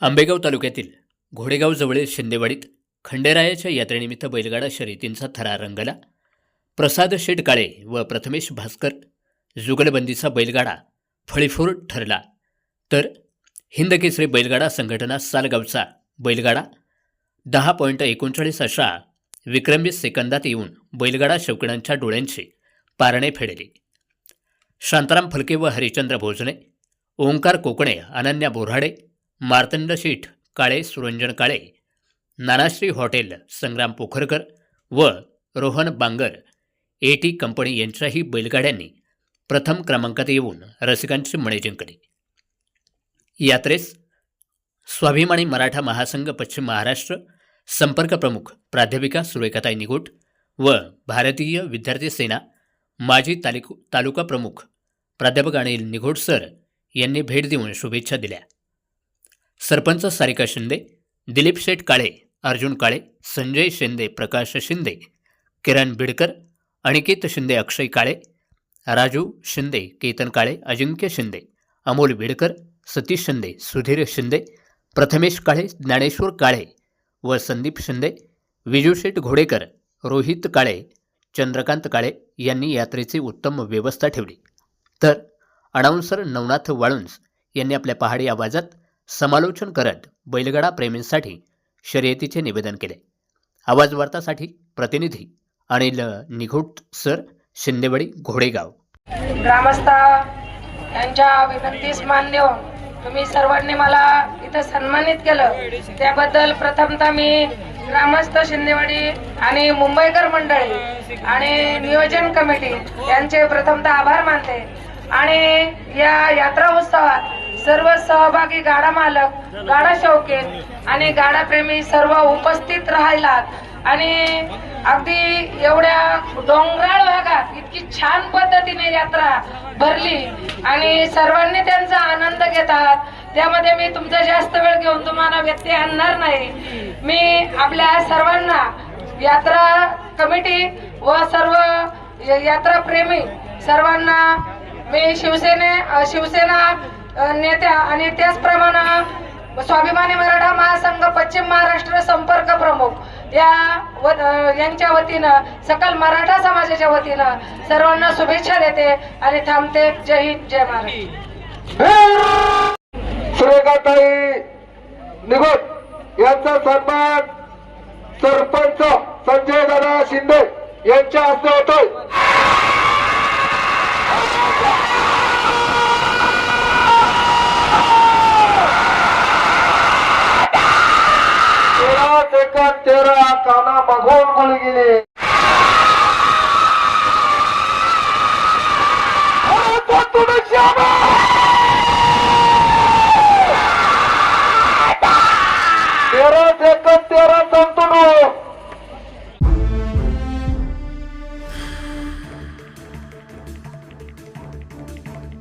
आंबेगाव तालुक्यातील घोडेगावजवळील शिंदेवाडीत खंडेरायाच्या यात्रेनिमित्त बैलगाडा शर्यतींचा थरा रंगला. प्रसाद शेट काळे व प्रथमेश भास्कर जुगलबंदीचा बैलगाडा फळीफोर ठरला. तर हिंदकेसरी बैलगाडा संघटना सालगावचा बैलगाडा. दहा पॉईंट एकोणचाळीस अशा विक्रमी सेकंदात येऊन बैलगाडा शौकीणांच्या डोळ्यांचे पारणे फेडले. शांताराम फलके व हरिचंद्र भोजने ओंकार कोकणे अनन्या बोराडे मार्तंड शेठ काळे सुरंजन काळे नानाश्री हॉटेल संग्राम पोखरकर व Rohan Bangar A T company यांच्याही बैलगाड्यांनी प्रथम क्रमांकात येऊन रसिकांची मणे जिंकली. यात्रेस स्वाभिमानी मराठा महासंघ पश्चिम महाराष्ट्र संपर्क प्रमुख प्राध्यापिका सुरेखाताई निगोट व भारतीय विद्यार्थी सेना माजी तालिक तालुका प्रमुख प्राध्यापक अनिल निघोट सर यांनी भेट देऊन शुभेच्छा दिल्या. सरपंच सारिका शिंदे दिलीप शेठ काळे अर्जुन काळे संजय शिंदे प्रकाश शिंदे किरण बिडकर अनिकेत शिंदे अक्षय काळे राजू शिंदे केतन काळे अजिंक्य शिंदे अमोल बिडकर सतीश शिंदे सुधीर शिंदे प्रथमेश काळे ज्ञानेश्वर काळे व संदीप शिंदे विजूशेठ घोडेकर रोहित काळे चंद्रकांत काळे यांनी यात्रेची उत्तम व्यवस्था ठेवली. तर अनाऊन्सर नवनाथ वाळुंज यांनी आपल्या पहाडी आवाजात समालोचन करत बैलगाडा प्रेमींसाठी शर्यतीचे निवेदन केले. आवाज वार्तासाठी प्रतिनिधी अनिल निघोट सर शिंदेवाडी घोडेगाव. ग्रामस्थ यांच्या विनंतीस मान देऊन हो. तुम्ही सर्वांनी मला इथं सन्मानित केलं. त्याबद्दल प्रथमतः मी ग्रामस्थ शिंदेवाडी आणि मुंबईकर मंडळी आणि नियोजन कमिटी यांचे प्रथमतः आभार मानते. आणि या यात्रा उत्सवात सर्व सहभागी गाडा मालक गाडा शौकीन आणि गाडा प्रेमी सर्व उपस्थित राहिलात. आणि अगदी एवढ्या डोंगराळ भागात इतकी छान पद्धतीने यात्रा भरली आणि सर्वांनी त्यांचा आनंद घेतात त्यामध्ये मी तुमचा जास्त वेळ घेऊन तुम्हाला व्यत्यय आणणार नाही. मी आपल्या सर्वांना यात्रा कमिटी व सर्व यात्रा प्रेमी सर्वांना मी शिवसेने शिवसेना नेत्या आणि त्याचप्रमाणे स्वाभिमानी मराठा महासंघ पश्चिम महाराष्ट्र संपर्क प्रमुख या व यांच्या वतीनं सकल मराठा समाजाच्या वतीनं सर्वांना शुभेच्छा देते आणि थांबते. जय हिंद जय महाराष्ट्र. सुरेखाताई निगोट यांचा सन्मान सरपंच संजय दादा शिंदे यांच्या हस्ते होतोय. तेरा सेकंद तेरा काना मागून